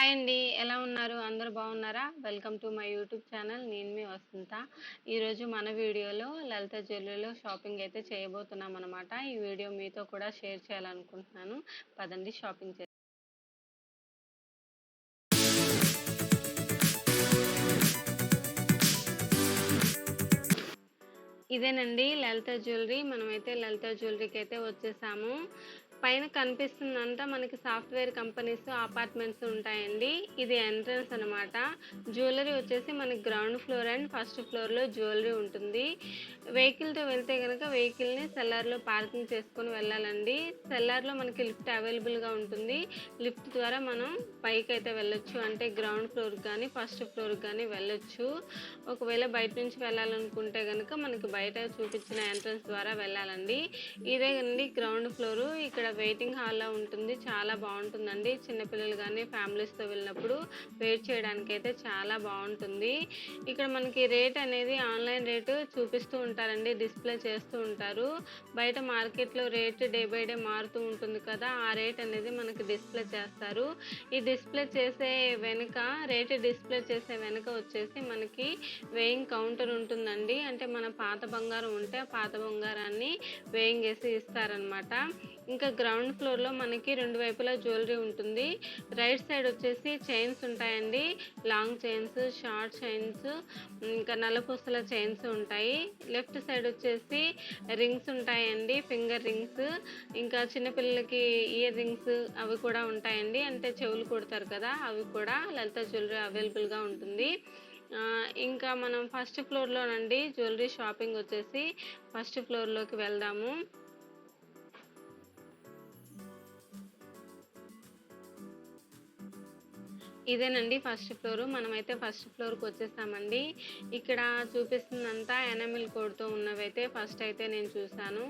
Hi అండి. ఎలా ఉన్నారు? అందరూ బాగున్నారా? Welcome to my YouTube channel. నేను మీ వసంత. ఈరోజు మన వీడియోలో లలిత జ్యువెలరీలో షాపింగ్ అయితే చేయబోతున్నాం అనమాట ఈ వీడియో మీతో కూడా షేర్ చేయాలనుకుంటున్నాను. పదండి షాపింగ్ చే ఇదేనండి లలిత జ్యువెలరీ. మనమైతే లలిత జ్యువెలరీకి అయితే వచ్చేసాము. పైన కనిపిస్తుందంతా మనకి సాఫ్ట్వేర్ కంపెనీస్ అపార్ట్మెంట్స్ ఉంటాయండి. ఇది ఎంట్రన్స్ అనమాట జ్యువెలరీ వచ్చేసి మనకి గ్రౌండ్ ఫ్లోర్ అండ్ ఫస్ట్ ఫ్లోర్లో జ్యువెలరీ ఉంటుంది. వెహికల్తో వెళ్తే కనుక వెహికల్ని సెల్లార్లో పార్కింగ్ చేసుకొని వెళ్ళాలండి. సెల్లార్లో మనకి లిఫ్ట్ అవైలబుల్గా ఉంటుంది. లిఫ్ట్ ద్వారా మనం పైకి అయితే వెళ్ళొచ్చు. అంటే గ్రౌండ్ ఫ్లోర్కి కానీ ఫస్ట్ ఫ్లోర్కి కానీ వెళ్ళొచ్చు. ఒకవేళ బయట నుంచి వెళ్ళాలనుకుంటే కనుక మనకి బయట చూపించిన ఎంట్రన్స్ ద్వారా వెళ్ళాలండి. ఇదే అండి గ్రౌండ్ ఫ్లోరు. ఇక్కడ వెయిటింగ్ హాల్లో ఉంటుంది. చాలా బాగుంటుందండి. చిన్నపిల్లలు కానీ ఫ్యామిలీస్తో వెళ్ళినప్పుడు వెయిట్ చేయడానికి అయితే చాలా బాగుంటుంది. ఇక్కడ మనకి రేట్ అనేది ఆన్లైన్ రేటు చూపిస్తూ ఉంటారండి. డిస్ప్లే చేస్తూ ఉంటారు. బయట మార్కెట్లో రేట్ డే బై డే మారుతూ ఉంటుంది కదా ఆ రేట్ అనేది మనకి డిస్ప్లే చేస్తారు. ఈ డిస్ప్లే చేసే వెనుక రేట్ డిస్ప్లే చేసే వెనుక వచ్చేసి మనకి వేయింగ్ కౌంటర్ ఉంటుందండి. అంటే మన పాత బంగారం ఉంటే పాత బంగారాన్ని వేయింగ్ వేసి ఇస్తారనమాట ఇంకా గ్రౌండ్ ఫ్లోర్లో మనకి రెండు వైపులా జ్యువెలరీ ఉంటుంది. రైట్ సైడ్ వచ్చేసి చైన్స్ ఉంటాయండి. లాంగ్ చైన్స్ షార్ట్ చైన్స్ ఇంకా నల్లపూసల చైన్స్ ఉంటాయి. లెఫ్ట్ సైడ్ వచ్చేసి రింగ్స్ ఉంటాయండి ఫింగర్ రింగ్స్ ఇంకా చిన్నపిల్లలకి ఇయర్ రింగ్స్ అవి కూడా ఉంటాయండి. అంటే చెవులు కుడతారు కదా అవి కూడా లలిత జ్యువెలరీ అవైలబుల్గా ఉంటుంది. ఇంకా మనం ఫస్ట్ ఫ్లోర్లోనండి జ్యువెలరీ షాపింగ్ వచ్చేసి ఫస్ట్ ఫ్లోర్లోకి వెళ్దాము. ఇదేనండి ఫస్ట్ ఫ్లోర్. మనమైతే ఫస్ట్ ఫ్లోర్కి వచ్చేసామండి. ఇక్కడ చూపిస్తుందంతా ఎనమిల్ కోడ్తో ఉన్నవైతే ఫస్ట్ అయితే నేను చూశాను.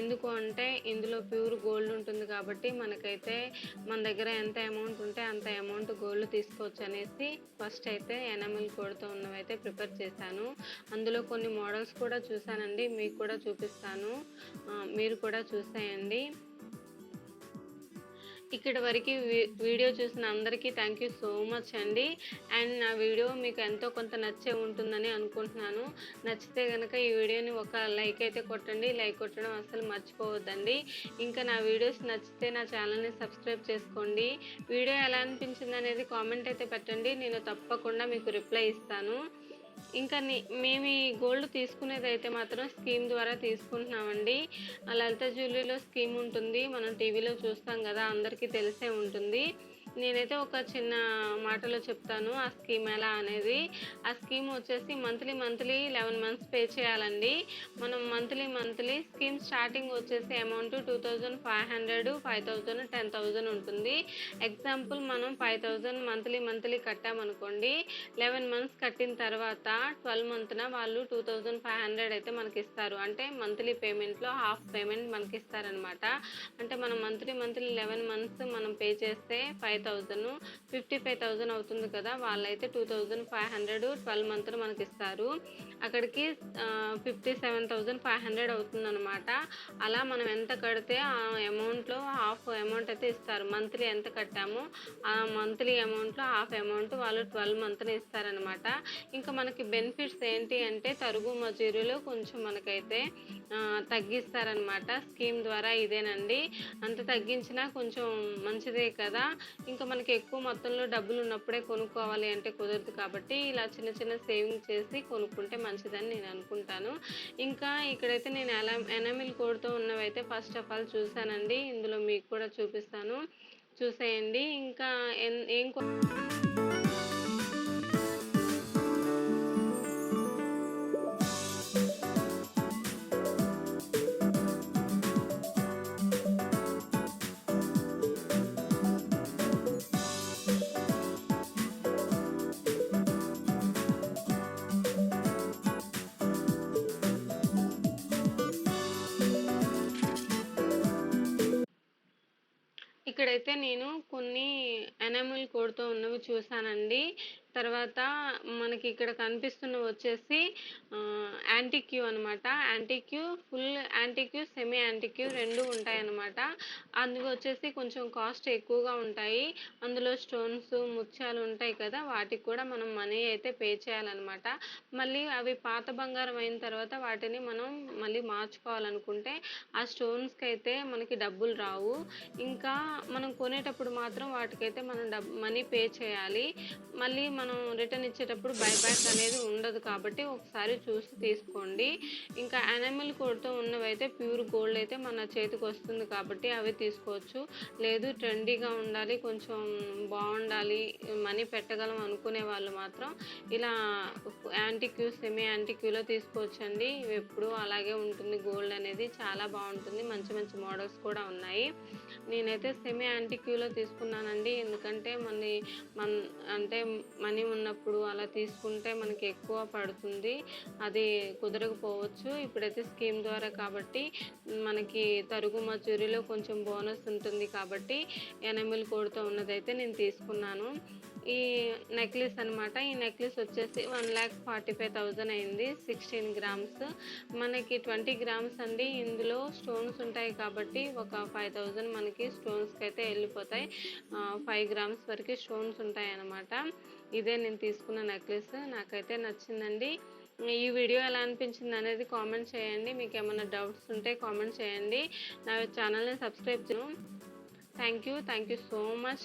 ఎందుకు అంటే ఇందులో ప్యూర్ గోల్డ్ ఉంటుంది కాబట్టి మనకైతే మన దగ్గర ఎంత అమౌంట్ ఉంటే అంత అమౌంట్ గోల్డ్ తీసుకోవచ్చు అనేసి ఫస్ట్ అయితే ఎనమిల్ కోడ్తో ఉన్నవైతే ప్రిపేర్ చేశాను. అందులో కొన్ని మోడల్స్ కూడా చూశానండి. మీకు కూడా చూపిస్తాను. మీరు కూడా చూసేయండి. ఇక్కడ వరకు వీడియో చూసిన అందరికీ థ్యాంక్ యూ సో మచ్ అండి. అండ్ నా వీడియో మీకు ఎంతో కొంత నచ్చే ఉంటుందని అనుకుంటున్నాను. నచ్చితే కనుక ఈ వీడియోని ఒక లైక్ అయితే కొట్టండి. లైక్ కొట్టడం అసలు మర్చిపోవద్దండి. ఇంకా నా వీడియోస్ నచ్చితే నా ఛానల్ని సబ్స్క్రైబ్ చేసుకోండి. వీడియో ఎలా అనిపించింది అనేది కామెంట్ అయితే పెట్టండి. నేను తప్పకుండా మీకు రిప్లై ఇస్తాను. ఇంకా మేము ఈ గోల్డ్ తీసుకునేది అయితే మాత్రం స్కీమ్ ద్వారా తీసుకుంటున్నామండి. లలిత జ్యువెలరీలో స్కీమ్ ఉంటుంది. మనం టీవీలో చూస్తాం కదా అందరికీ తెలిసే ఉంటుంది. నేనైతే ఒక చిన్న మాటలో చెప్తాను. ఆ స్కీమ్ ఎలా అనేది? ఆ స్కీమ్ వచ్చేసి monthly monthly eleven months pay చేయాలండి. మనం మంత్లీ మంత్లీ స్కీమ్ స్టార్టింగ్ వచ్చేసి amount two thousand five hundred five thousand ten thousand ఉంటుంది. ఎగ్జాంపుల్ మనం ఫైవ్ థౌజండ్ మంత్లీ మంత్లీ కట్టామనుకోండి లెవెన్ మంత్స్ కట్టిన తర్వాత ట్వెల్వ్ మంత్న వాళ్ళు టూ థౌజండ్ ఫైవ్ హండ్రెడ్ అయితే మనకి ఇస్తారు. అంటే మంత్లీ పేమెంట్లో హాఫ్ పేమెంట్ మనకి ఇస్తారనమాట. అంటే మనం మంత్లీ మంత్లీ లెవెన్ మంత్స్ మనం పే చేస్తే five five thousand fifty five thousand అవుతుంది కదా. వాళ్ళైతే two thousand five hundred twelve month మనకి ఇస్తారు. అక్కడికి fifty seven thousand five hundred అవుతుంది అనమాట అలా మనం ఎంత కడితే ఆ అమౌంట్లో హాఫ్ అమౌంట్ అయితే ఇస్తారు. మంత్లీ ఎంత కట్టామో ఆ మంత్లీ అమౌంట్లో హాఫ్ అమౌంట్ వాళ్ళు ట్వెల్వ్ మంత్ని ఇస్తారనమాట ఇంకా మనకి బెనిఫిట్స్ ఏంటి అంటే తరుగు మజూరీలు కొంచెం మనకైతే తగ్గిస్తారనమాట స్కీమ్ ద్వారా ఇదేనండి. అంత తగ్గించినా కొంచెం మంచిదే కదా. ఇంకా మనకి ఎక్కువ మొత్తంలో డబ్బులు ఉన్నప్పుడే కొనుక్కోవాలి అంటే కుదరదు కాబట్టి ఇలా చిన్న చిన్న సేవింగ్ చేసి కొనుక్కుంటే మంచిదని నేను అనుకుంటాను. ఇంకా ఇక్కడైతే నేను ఎలా ఎనమిల్ కోడ్తో ఉన్నవైతే ఫస్ట్ ఆఫ్ ఆల్ చూసానండి ఇందులో మీకు కూడా చూపిస్తాను. చూసేయండి. ఇంకా ఏం ఇక్కడైతే నేను కొన్ని ఎనామిల్ కోడ్తో ఉన్నవి చూసానండి. తర్వాత మనకి ఇక్కడ కనిపిస్తున్న వచ్చేసి యాంటిక్యూ అనమాట antique full antique semi antique రెండు ఉంటాయి అన్నమాట. అందుకు వచ్చేసి కొంచెం కాస్ట్ ఎక్కువగా ఉంటాయి. అందులో స్టోన్స్ ముత్యాలు ఉంటాయి కదా వాటికి కూడా మనం మనీ అయితే పే చేయాలన్నమాట. మళ్ళీ అవి పాత బంగారం అయిన తర్వాత వాటిని మనం మళ్ళీ మార్చుకోవాలనుకుంటే ఆ స్టోన్స్కి అయితే మనకి డబ్బులు రావు. ఇంకా మనం కొనేటప్పుడు మాత్రం వాటికైతే మనం డబ్ మనీ పే చేయాలి. మళ్ళీ మనం రిటర్న్ ఇచ్చేటప్పుడు బైబ్యాక్ అనేది ఉండదు కాబట్టి ఒకసారి చూసి తీసుకోండి. ఇంకా యానిమల్ కోడ్తో ఉన్నవైతే ప్యూర్ గోల్డ్ అయితే మన చేతికి వస్తుంది కాబట్టి అవి తీసుకోవచ్చు. లేదు ట్రెండీగా ఉండాలి కొంచెం బాగుండాలి మనీ పెట్టగలం అనుకునే వాళ్ళు మాత్రం ఇలా యాంటిక్యూ సెమీ యాంటిక్యూలో తీసుకోవచ్చండి. ఎప్పుడూ ఎప్పుడు అలాగే ఉంటుంది. గోల్డ్ అనేది చాలా బాగుంటుంది. మంచి మంచి మోడల్స్ కూడా ఉన్నాయి. నేనైతే సెమీ యాంటిక్యూలో తీసుకున్నానండి. ఎందుకంటే మన మన అంటే మనీ ఉన్నప్పుడు అలా తీసుకుంటే మనకి ఎక్కువ పడుతుంది. అది కుదరకపోవచ్చు. ఇప్పుడైతే స్కీమ్ ద్వారా కాబట్టి మనకి తరుగు మజూరీలో కొంచెం బోనస్ ఉంటుంది కాబట్టి ఎనమిల్ కోడ్తో ఉన్నదైతే నేను తీసుకున్నాను. ఈ నెక్లెస్ అనమాట ఈ నెక్లెస్ వచ్చేసి one lakh forty five thousand అయింది. సిక్స్టీన్ గ్రామ్స్ మనకి ట్వంటీ గ్రామ్స్ అండి. ఇందులో స్టోన్స్ ఉంటాయి కాబట్టి ఒక ఫైవ్ థౌజండ్ మనకి స్టోన్స్కి అయితే వెళ్ళిపోతాయి. ఫైవ్ గ్రామ్స్ వరకు స్టోన్స్ ఉంటాయి అన్నమాట. ఇదే నేను తీసుకున్న నెక్లెస్ నాకైతే నచ్చిందండి. ఈ వీడియో ఎలా అనిపించింది అనేది కామెంట్ చేయండి. మీకు ఏమైనా డౌట్స్ ఉంటే కామెంట్ చేయండి. నా ఛానల్ని సబ్స్క్రైబ్ చేయను. Thank you thank you so much